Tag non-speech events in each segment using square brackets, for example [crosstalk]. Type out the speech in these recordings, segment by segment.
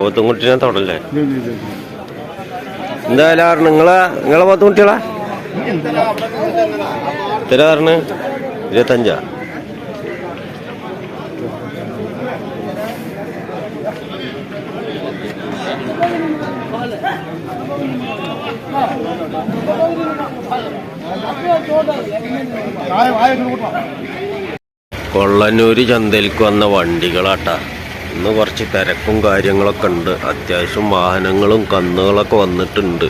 പോത്തുംകുട്ടിനെ തൊടല്ലേ? എന്തായാലും നിങ്ങളെ നിങ്ങളെ പോത്തുംകുട്ടികളാ? എത്ര പറഞ്ഞു ഇരുപത്തഞ്ചാ? കൊള്ളന്നൂര് ചന്തയിലേക്ക് വന്ന വണ്ടികളാട്ടാ. ഇന്ന് കുറച്ച് തിരക്കും കാര്യങ്ങളൊക്കെ ഉണ്ട്. അത്യാവശ്യം വാഹനങ്ങളും കന്നുകളൊക്കെ വന്നിട്ടുണ്ട്.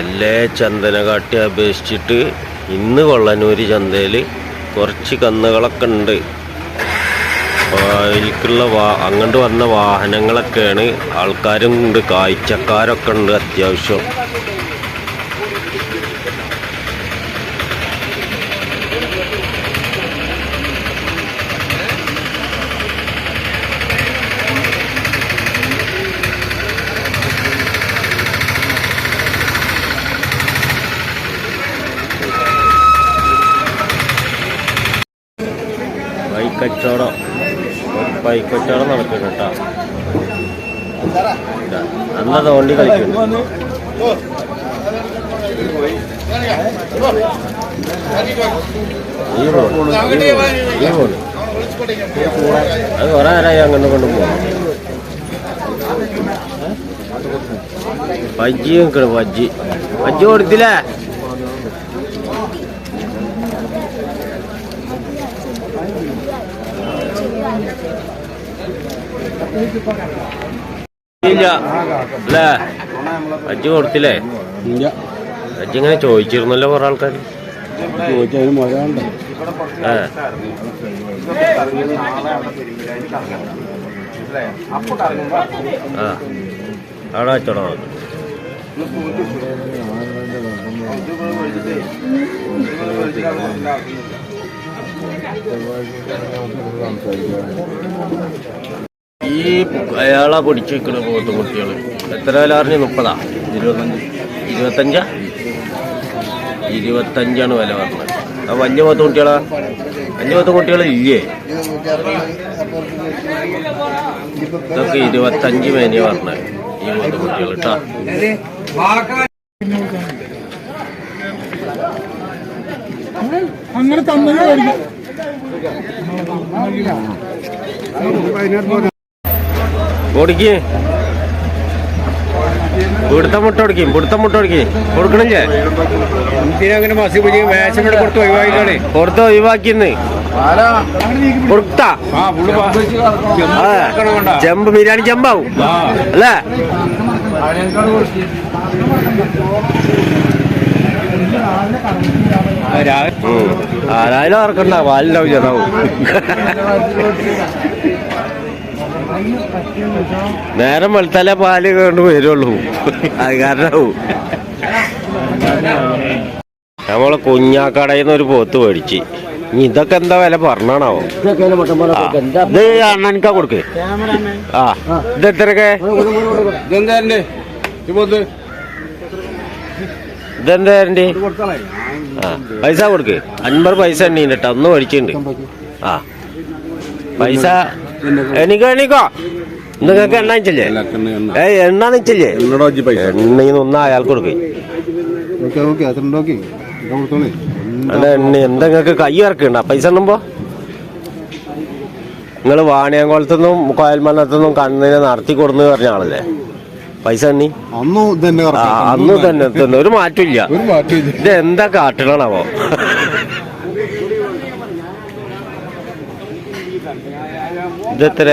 എല്ലാ ചന്ദനകാട്ടി അപേക്ഷിച്ചിട്ട് ഇന്ന് കൊള്ളന്നൂര് ചന്തയിൽ കുറച്ച് കന്നുകളൊക്കെ ഉണ്ട്. അതിലേക്കുള്ള വാ അങ്ങോട്ട് വന്ന വാഹനങ്ങളൊക്കെയാണ് ആൾക്കാരും ഉണ്ട് കാഴ്ചക്കാരൊക്കെ ഉണ്ട് അത്യാവശ്യം ബൈക്കച്ചവടം ബൈക്കച്ചവടം നടക്കുന്നു കേട്ടോ. അന്ന തോണ്ടി കളിക്കുന്നു. അത് കുറെ നേരമായി അങ്ങോട്ട് കൊണ്ട് പോകും ബജ്ജി നിൽക്കണം ബജ്ജി ബജ്ജി കൊടുത്തില്ലേ? ഇല്ല. അല്ലേ? ബജ്ജി കൊടുത്തില്ലേ? ബജ്ജി ഇങ്ങനെ ചോദിച്ചിരുന്നല്ലോ കുറെ ആൾക്കാർ ആ. അവിടെ വെച്ചോടോ ഈ അയാളാ പൊടിച്ചു വെക്കണ പോകത്തെ കുട്ടികൾ എത്ര വില അറിഞ്ഞു മുപ്പതാ. ഇരുപത്തഞ്ച്. ഇരുപത്തഞ്ചാ? ഇരുപത്തഞ്ചാണ് വില പറഞ്ഞത്. ആ വലിയ പത്ത് കുട്ടികളാ? വലിയ പത്ത് കുട്ടികൾ ഇല്ലേ? ഇതൊക്കെ ഇരുപത്തഞ്ച് മേനിയ പറഞ്ഞത്. ഈ പത്ത് കുട്ടികൾ കേട്ടാ അങ്ങനെ തന്നെ ഓടിക്ക്. പിടുത്തം മുട്ട ഓടിക്കും പിടുത്തം മുട്ട ഓടിക്കും. കൊടുക്കണില്ലേ? അങ്ങനെ വേഷം കൊടുത്ത് ഒഴിവാക്കിക്കാണേ ഒഴിവാക്കിന്ന് കൊടുത്ത. ബിരിയാണി ചെമ്പാവും അല്ലേ. ആരായാലും ഓർക്കണ്ട പാലുണ്ടാവും ചെന്നാവും [laughs] നേരം വെളുത്താലേ പാൽ കൊണ്ട് വരുള്ളൂ. അത് കാരണമാവും നമ്മളെ കുഞ്ഞാക്കടയിൽ നിന്ന് ഒരു പോത്ത് മേടിച്ച്. ഇനി ഇതൊക്കെ എന്താ വില പറഞ്ഞാണാവോ. ഇത് അണ്ണനിക്കാ കൊടുക്ക്. ആ. ഇത് എത്രയൊക്കെ? ഇതെന്താ ആ. പൈസ കൊടുക്ക്. അൻപത് പൈസ എണ്ണീണ്ട് കേട്ടോ ഒന്ന് മേടിച്ചിട്ടുണ്ട്. ആ. പൈസ എണിക്കോ എണിക്കോ. നിങ്ങൾക്ക് എണ്ണ വെച്ചില്ലേ? ഏയ് എണ്ണ വെച്ചില്ലേ? എണ്ണയിൽ നിന്ന് അയാൾക്ക് കൊടുക്കേ. എണ്ണ എന്താ നിങ്ങൾക്ക് കൈ ഇറക്കണ്ട പൈസ ഉണ്ടോ നിങ്ങൾ വാണിയംകുളത്തുനിന്നും കോയൽമണ്ണത്തുനിന്നും കണ്ണിനെ നടത്തി കൊടുന്ന് പറഞ്ഞ ആളല്ലേ? പൈസ എണ്ണി. അന്നു തന്നെ അന്ന് തന്നെ ഒരു മാറ്റമില്ല ഒരു മാറ്റമില്ല ഇത് എന്താ കാട്ടണാവോ ഇതെത്ര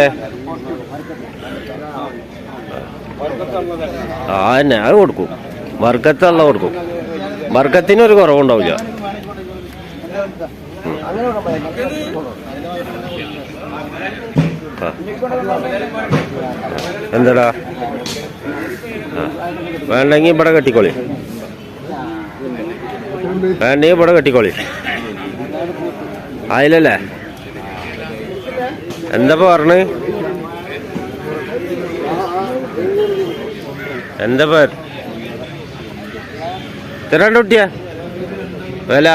ആ തന്നെ അത് കൊടുക്കും. വർക്കത്തുള്ള കൊടുക്കും. വർക്കത്തിന് ഒരു കുറവുണ്ടാവില്ല. എന്താടാ. വേണ്ടെങ്കി ഇവിടെ കെട്ടിക്കോളി. വേണ്ടെങ്കിൽ ഇവിടെ കെട്ടിക്കോളി. ആയില്ലല്ലേ? എന്താ പറഞ്ഞ്? എന്താ പേർ തരാണ്ട് കുട്ടിയ? വില?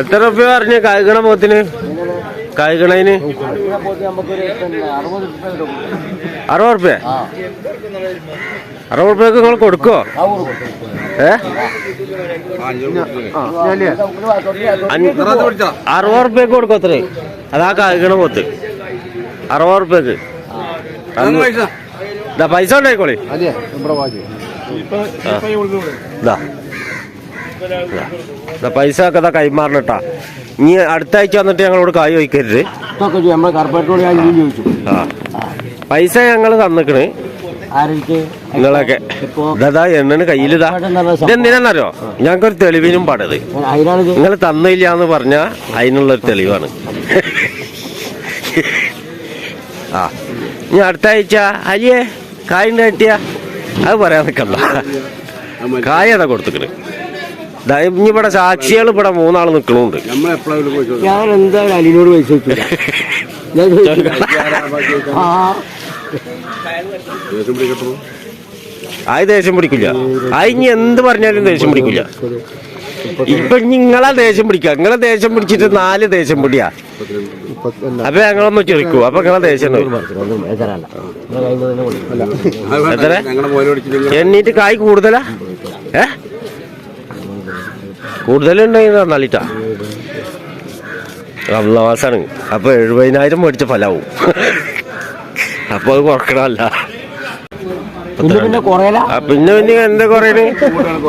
എത്ര റുപ്യ പറഞ്ഞു കായ്ക്കണ പോത്തിന് കായ്ക്കണതിന് അറുപത് റുപ്യ. അറുപത് റുപ്യക്ക് നിങ്ങൾ കൊടുക്കോ ഏ? അറുപത് റുപ്യക്ക് കൊടുക്കും അത്രേ? അതാ കായ്ക്കണ പോത്ത്. അറുപത് റുപ്യക്ക്. പൈസ. ഉണ്ടായിക്കോളി. ഇതാ പൈസ ഒക്കെ ഇതാ കൈമാറണട്ടാ ഇനി അടുത്ത ആഴ്ച വന്നിട്ട് ഞങ്ങളോട് കായ് വയ്ക്കരുത് ആ. പൈസ ഞങ്ങൾ തന്നിക്കണ്. ആരൊക്കെ? നിങ്ങളൊക്കെ. ഇതാ എണ്ണന് കയ്യിലിതാ ഇതെന്തിനാന്നറിയോ ഞങ്ങൾക്കൊരു തെളിവിനും പാടത് നിങ്ങൾ തന്നില്ല എന്ന് പറഞ്ഞാൽ അതിനുള്ളൊരു തെളിവാണ്. ആ. ഇനി അടുത്ത ആഴ്ച അലിയേ കായിന്റെ കിട്ടിയ. അത് പറയാൻ നിൽക്കണ്ട കായ കൊടുത്തിക്കണ്? ഇനി ഇവിടെ സാക്ഷികൾ ഇവിടെ മൂന്നാൾ നിൽക്കണുണ്ട് ഞാൻ എന്തായാലും അലിനോട് പൈസ ആയി. ആ. ദേഷ്യം പിടിക്കില്ല? ആയി ഇനി എന്ത് പറഞ്ഞാലും ദേഷ്യം പിടിക്കില്ല. ഇപ്പൊ നിങ്ങളെ ദേഷ്യം പിടിക്കുക. നിങ്ങളെ ദേഷ്യം പിടിച്ചിട്ട് നാല് ദേഷ്യം പിടിയാ. അപ്പൊ ഞങ്ങളൊന്ന് ചെറുക്കൂ. അപ്പൊ നിങ്ങളെ ദേഷ്യം. എത്ര? എണ്ണീറ്റ് കായ് കൂടുതലാ? ഏ? കൂടുതലുണ്ടെങ്കിൽ തന്നാളിട്ടാ റംലാസാണ് അപ്പൊ എഴുപതിനായിരം മേടിച്ച ഫലാവും. അപ്പൊ അത് കുറക്കണമല്ല. പിന്നെ പിന്നെ എന്താ കുറയണ്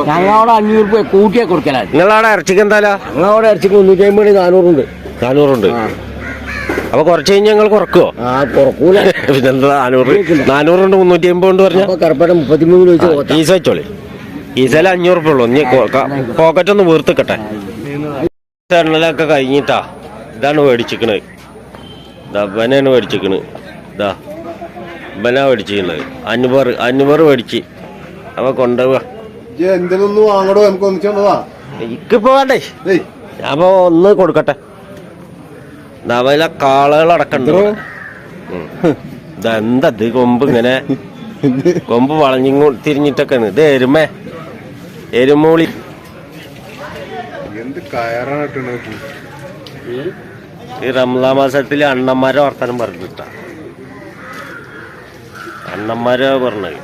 ഞങ്ങളവിടെ അഞ്ഞൂറ് രൂപ കൂട്ടിയാ കൊടുക്കലാണ് നിങ്ങളവിടെ ഇറച്ചിക്ക് എന്തായാലും ഞങ്ങളവിടെ ഇറച്ചിക്ക് മുന്നൂറ്റി അമ്പത് നാനൂറുണ്ട്. നാനൂറുണ്ട് അപ്പൊ കുറച്ച് കഴിഞ്ഞ് ഞങ്ങൾ കുറക്കുവോ? ആ കുറക്കൂല. [laughs] പിന്നെന്താ നാനൂറ്? നാനൂറുണ്ട് മുന്നൂറ്റി അമ്പത് കൊണ്ട് പറഞ്ഞ? അപ്പൊ കർപ്പറ്റ മുപ്പത്തിമൂന്ന് ചോദിച്ചു. ഈസ വെച്ചോളി. ഈസയിൽ അഞ്ഞൂറ് ഉള്ളൂ. ഇനി പോക്കറ്റ് ഒന്ന് വീർത്തിക്കട്ടെ. എണ്ണലൊക്കെ കഴിഞ്ഞിട്ടാ ഇതാണ് മേടിച്ചിക്കണത് ഇതാ ബനാണ് മേടിച്ചിക്കണ്. ഇതാ ഇവനാ മേടിച്ചിക്കണത് അഞ്ഞൂറ് അഞ്ഞൂറ് മേടിച്ച്. അപ്പൊ കൊണ്ടുപോവാ. എന്തിനൊന്നും വാങ്ങടോ നമുക്ക് ഒന്നിച്ചോണ്ടതാ എനിക്കിപ്പോ വേണ്ടേ? അപ്പൊ ഒന്ന് കൊടുക്കട്ടെ. അവയിലെ കാളകൾ അടക്കണ്ട് എന്താ ഇത്? കൊമ്പ് ഇങ്ങനെ കൊമ്പ് വളഞ്ഞിങ്ങോ തിരിഞ്ഞിട്ടൊക്കെയാണ്. ഇത് എരുമേ? എരുമൂളി. എന്ത് കയറാണ് ഇട്ടുള്ളത് ഈ റംലാ മാസത്തിൽ അണ്ണന്മാരെ വർത്തനം പറഞ്ഞിട്ടാ അണ്ണന്മാരെ പറഞ്ഞത്.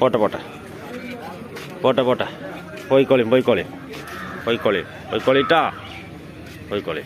പോട്ടെ പോട്ടെ. പോട്ടെ പോട്ടെ. പോയിക്കോളി പോയിക്കോളി. പോയിക്കോളി പോയിക്കോളിട്ടാ പോയിക്കോളി.